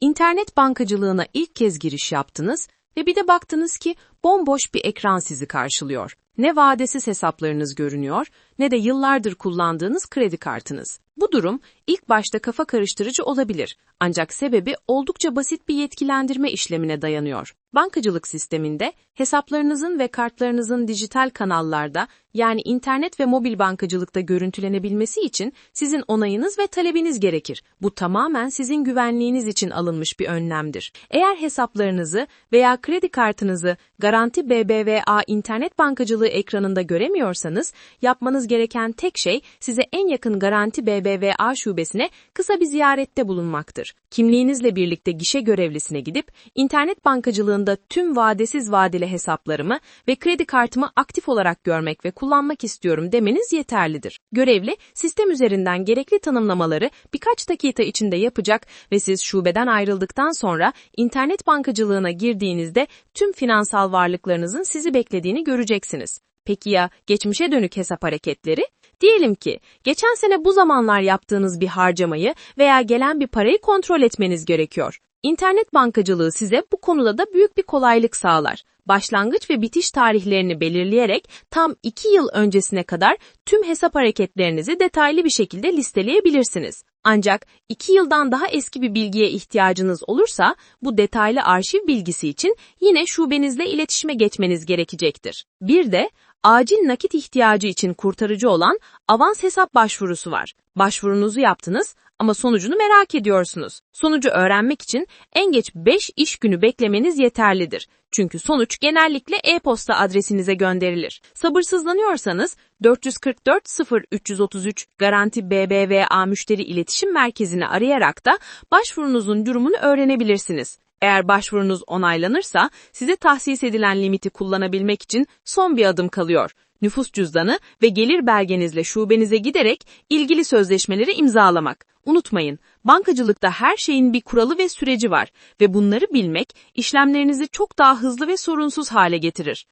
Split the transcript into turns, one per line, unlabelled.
İnternet bankacılığına ilk kez giriş yaptınız ve bir de baktınız ki bomboş bir ekran sizi karşılıyor. Ne vadesiz hesaplarınız görünüyor ne de yıllardır kullandığınız kredi kartınız. Bu durum ilk başta kafa karıştırıcı olabilir ancak sebebi oldukça basit bir yetkilendirme işlemine dayanıyor. Bankacılık sisteminde hesaplarınızın ve kartlarınızın dijital kanallarda yani internet ve mobil bankacılıkta görüntülenebilmesi için sizin onayınız ve talebiniz gerekir. Bu tamamen sizin güvenliğiniz için alınmış bir önlemdir. Eğer hesaplarınızı veya kredi kartınızı Garanti BBVA internet bankacılığı ekranında göremiyorsanız yapmanız gereken tek şey size en yakın Garanti BBVA şubesine kısa bir ziyarette bulunmaktır. Kimliğinizle birlikte gişe görevlisine gidip internet bankacılığında tüm vadesiz vadeli hesaplarımı ve kredi kartımı aktif olarak görmek ve kullanmak istiyorum demeniz yeterlidir. Görevli sistem üzerinden gerekli tanımlamaları birkaç dakika içinde yapacak ve siz şubeden ayrıldıktan sonra internet bankacılığına girdiğinizde tüm finansal varlıklarınızın sizi beklediğini göreceksiniz. Peki ya geçmişe dönük hesap hareketleri? Diyelim ki geçen sene bu zamanlar yaptığınız bir harcamayı veya gelen bir parayı kontrol etmeniz gerekiyor. İnternet bankacılığı size bu konuda da büyük bir kolaylık sağlar. Başlangıç ve bitiş tarihlerini belirleyerek tam 2 yıl öncesine kadar tüm hesap hareketlerinizi detaylı bir şekilde listeleyebilirsiniz. Ancak 2 yıldan daha eski bir bilgiye ihtiyacınız olursa bu detaylı arşiv bilgisi için yine şubenizle iletişime geçmeniz gerekecektir. Bir de acil nakit ihtiyacı için kurtarıcı olan avans hesap başvurusu var. Başvurunuzu yaptınız ama sonucunu merak ediyorsunuz. Sonucu öğrenmek için en geç 5 iş günü beklemeniz yeterlidir. Çünkü sonuç genellikle e-posta adresinize gönderilir. Sabırsızlanıyorsanız 444 0333 Garanti BBVA Müşteri İletişim Merkezi'ni arayarak da başvurunuzun durumunu öğrenebilirsiniz. Eğer başvurunuz onaylanırsa size tahsis edilen limiti kullanabilmek için son bir adım kalıyor. Nüfus cüzdanı ve gelir belgenizle şubenize giderek ilgili sözleşmeleri imzalamak. Unutmayın, bankacılıkta her şeyin bir kuralı ve süreci var ve bunları bilmek işlemlerinizi çok daha hızlı ve sorunsuz hale getirir.